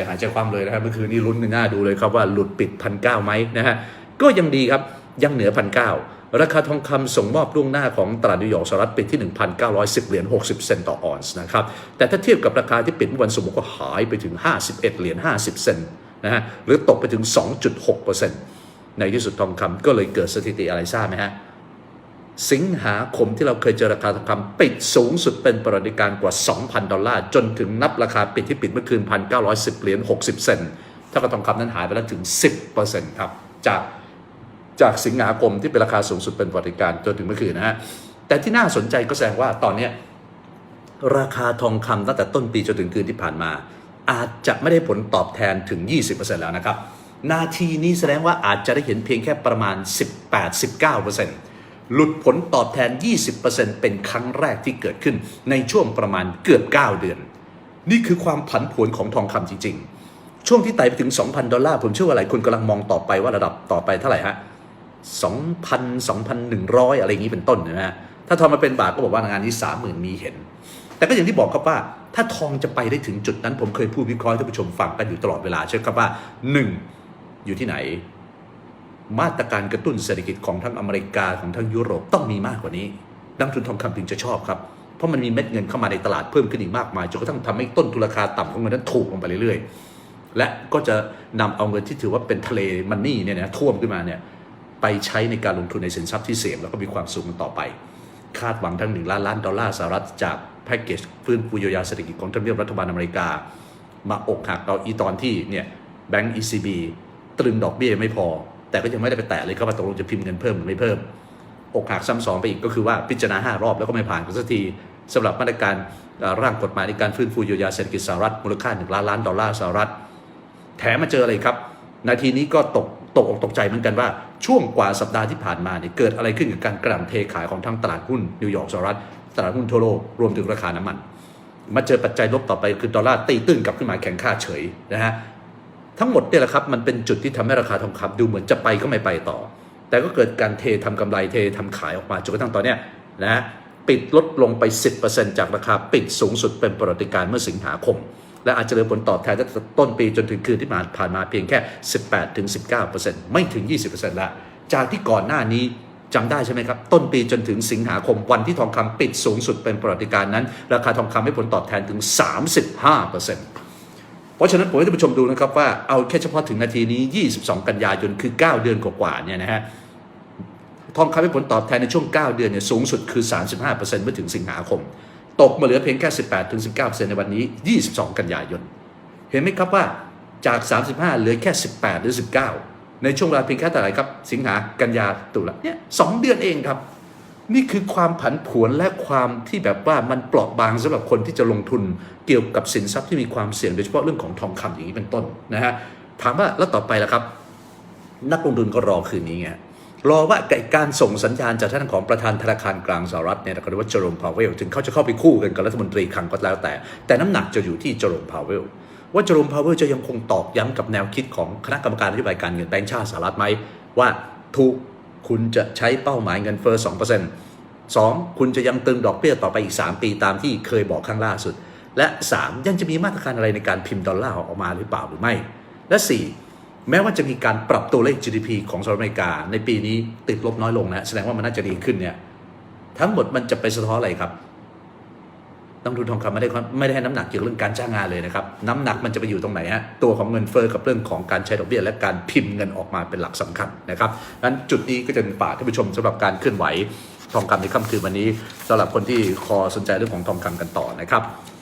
จะหายใจความเลยนะครับเมื่อคืนนี้ลุ้นกันหน้าดูเลยครับว่าหลุดปิดพันเก้าไหมนะฮะก็ยังดีครับยังเหนือพันเก้าราคาทองคำส่งมอบล่วงหน้าของตลาดนิวยอร์กสหรัฐปิดที่ 1,910 เหรียญ 60 เซนต์ต่อออนซ์นะครับ แต่ถ้าเทียบกับราคาที่ปิดเมื่อวันศุกร์ก็หายไปถึง 51 เหรียญ 50 เซนต์นะฮะหรือตกไปถึง 2.6%ในที่สุดทองคำก็เลยเกิดสถิติอะไรทราบไหมฮะ สิงหาคมที่เราเคยเจอราคาทองคำปิดสูงสุดเป็นประวัติการณ์กว่า 2,000 ดอลลาร์ จนถึงนับราคาปิดที่ปิดเมื่อคืน 1,910 เหรียญ 60 เซนต์ถ้ากับทองคำนั้นหายไปแล้วถึง 10%ครับ จากจากสิงหาคมที่เป็นราคาสูงสุดเป็นประวัติการณ์จนถึงเมื่อคืนนะฮะ แต่ที่น่าสนใจก็แสดงว่าตอนนี้ราคาทองคำตั้งแต่ต้นปีจนถึงคืนที่ผ่านมา อาจจะไม่ได้ผลตอบแทนถึง 20%แล้วนะครับ นาทีนี้แสดงว่าอาจจะได้เห็นเพียงแค่ประมาณ 18-19% หลุดผลตอบแทน 20%เป็นครั้งแรกที่เกิดขึ้นในช่วงประมาณเกือบ 9 เดือน นี่คือความผันผวนของทองคำจริง ๆ ช่วงที่ไต่ไปถึง 2,000 ดอลลาร์ ผมเชื่อว่าหลายคนกำลังมองต่อไปว่าระดับต่อไปเท่าไหร่ฮะ2,000 2,100 อะไรอย่างนี้เป็นต้นนะฮะถ้าทองมาเป็นบาทก็บอกว่างานนี้ 30,000 มีเห็น แต่ก็อย่างที่บอกครับว่า ถ้าทองจะไปได้ถึงจุดนั้น ผมเคยพูดวิเคราะห์ให้ท่านผู้ชมฟังกันอยู่ตลอดเวลาใช่ไหมครับว่า 1. อยู่ที่ไหน มาตรการกระตุ้นเศรษฐกิจของทั้งอเมริกาของทั้งยุโรปต้องมีมากกว่านี้ นักทุนทองคำถึงจะชอบครับ เพราะมันมีเม็ดเงินเข้ามาในตลาดเพิ่มขึ้นอีกมากมายจนกระทั่งทำให้ต้นทุนราคาต่ำของเงินนั้นถูกลงไปเรื่อยๆ และก็จะนำเอาเงินที่ถือว่าเป็นทะเลมันนี่เนี่ยนะท่วมขึ้นมาเนี่ยไปใช้ในการลงทุนในสินทรัพย์ที่เสี่ยงแล้วก็มีความสูงต่อไป คาดหวังทั้งหนึ่งล้านล้านดอลลาร์สหรัฐจากแพ็กเกจฟื้นฟูเยียวยาเศรษฐกิจของทำเนียบรัฐบาลอเมริกา มาอกหักเอาอีตอนที่เนี่ยแบงก์ ECB ตรึงดอกเบี้ยไม่พอ แต่ก็ยังไม่ได้ไปแตะเลยครับว่าตกลงจะพิมพ์เงินเพิ่มหรือไม่เพิ่ม อกหักซ้ำสองไปอีกก็คือว่าพิจารณาห้ารอบแล้วก็ไม่ผ่านกันสักทีสำหรับมาตรการร่างกฎหมายในการฟื้นฟูเยียวยาเศรษฐกิจสหรัฐมูลค่า1ล้านล้านดอลลาร์สหรัฐ แถมมาเจออะไรครับ นาทีนี้ก็ตกตกอกตกใจเหมือนกันว่าช่วงกว่าสัปดาห์ที่ผ่านมาเนี่ยเกิดอะไรขึ้นกับการกระหน่ำเทขายของทั้งตลาดหุ้นนิวยอร์กสหรัฐตลาดหุ้นทั่วโลกรวมถึงราคาน้ำมัน มาเจอปัจจัยลบต่อไปคือดอลลาร์ตีตื้นกลับขึ้นมาแข็งค่าเฉยนะฮะ ทั้งหมดเนี่ยแหละครับมันเป็นจุดที่ทำให้ราคาทองคำดูเหมือนจะไปก็ไม่ไปต่อ แต่ก็เกิดการเททำกำไรเททำขายออกมาจนกระทั่งตอนเนี้ยนะปิดลดลงไป 10%จากราคาปิดสูงสุดเป็นประวัติการณ์เมื่อสิงหาคม และอาจจะเหลือผลตอบแทนตั้งแต่ต้นปีจนถึงคืนที่ผ่านมาเพียงแค่ 18-19%ไม่ถึง 20%ละจากที่ก่อนหน้านี้จำได้ใช่ไหมครับ ต้นปีจนถึงสิงหาคมวันที่ทองคำปิดสูงสุดเป็นประวัติการณ์นั้น ราคาทองคำให้ผลตอบแทนถึง 35% เพราะฉะนั้นผมให้ท่านผู้ชมดูนะครับว่าเอาแค่เฉพาะถึงนาทีนี้ 22 กันยายนคือ 9 เดือนกว่าๆเนี่ยนะฮะทองคำให้ผลตอบแทนในช่วง 9 เดือนเนี่ยสูงสุดคือ 35%เมื่อถึงสิงหาคม ตกมาเหลือเพียงแค่ 18-19%ในวันนี้ 22 กันยายน เห็นไหมครับว่าจาก 35 เหลือแค่ 18 หรือ 19 ในช่วงเวลาเพียงแค่แต่าไหร่ครับ สิงหากันยาตุลาเนี่ยสองเดือนเองครับ นี่คือความผันผวนและความที่แบบว่ามันเปราะบางสำหรับคนที่จะลงทุนเกี่ยวกับสินทรัพย์ที่มีความเสี่ยงโดยเฉพาะเรื่องของทองคำอย่างนี้เป็นต้นนะฮะถามว่าแล้วต่อไปล่ะครับ นักลงทุนก็รอคืนนี้ไงรอว่าการส่งสัญญาณจากท่านของประธานธนาคารกลางสหรัฐเนี่ยนะครับว่าเจอร์มพาวเวลถึงเขาจะเข้าไปคู่กันกับรัฐมนตรีคลังก็แล้วแต่ แต่น้ำหนักจะอยู่ที่เจอร์มพาวเวลว่าเจอร์มพาวเวลจะยังคงตอกย้ำกับแนวคิดของคณะกรรมการนโยบายการเงินแบงก์ชาติสหรัฐไหมว่าถูก คุณจะใช้เป้าหมายเงินเฟ้อ2% 2. คุณจะยังตึงดอกเบี้ยต่อไปอีก 3 ปีตามที่เคยบอกครั้งล่าสุด และ 3. ยังจะมีมาตรการอะไรในการพิมพ์ดอลลาร์ออกมาหรือเปล่าหรือไม่ และ 4. แม้ว่าจะมีการปรับตัวเลข GDP ของสหรัฐอเมริกา ในปีนี้ติดลบน้อยลงนะแสดงว่ามันน่าจะดีขึ้นเนี่ยทั้งหมดมันจะไปสะท้อนอะไรครับ นักลงทุนทองคำไม่ได้ไม่ได้ให้น้ำหนักเกี่ยวกับเรื่องการจ้างงานเลยนะครับ น้ำหนักมันจะไปอยู่ตรงไหนฮะตัวของเงินเฟ้อกับเรื่องของการใช้ดอกเบี้ยและการพิมพ์เงินออกมาเป็นหลักสำคัญนะครับนั้นจุดนี้ก็จะเป็นฝากท่านผู้ชมสำหรับการเคลื่อนไหวทองคำในค่ำคืนวันนี้สำหรับคนที่คอสนใจเรื่องของทองคำกันต่อนะครับ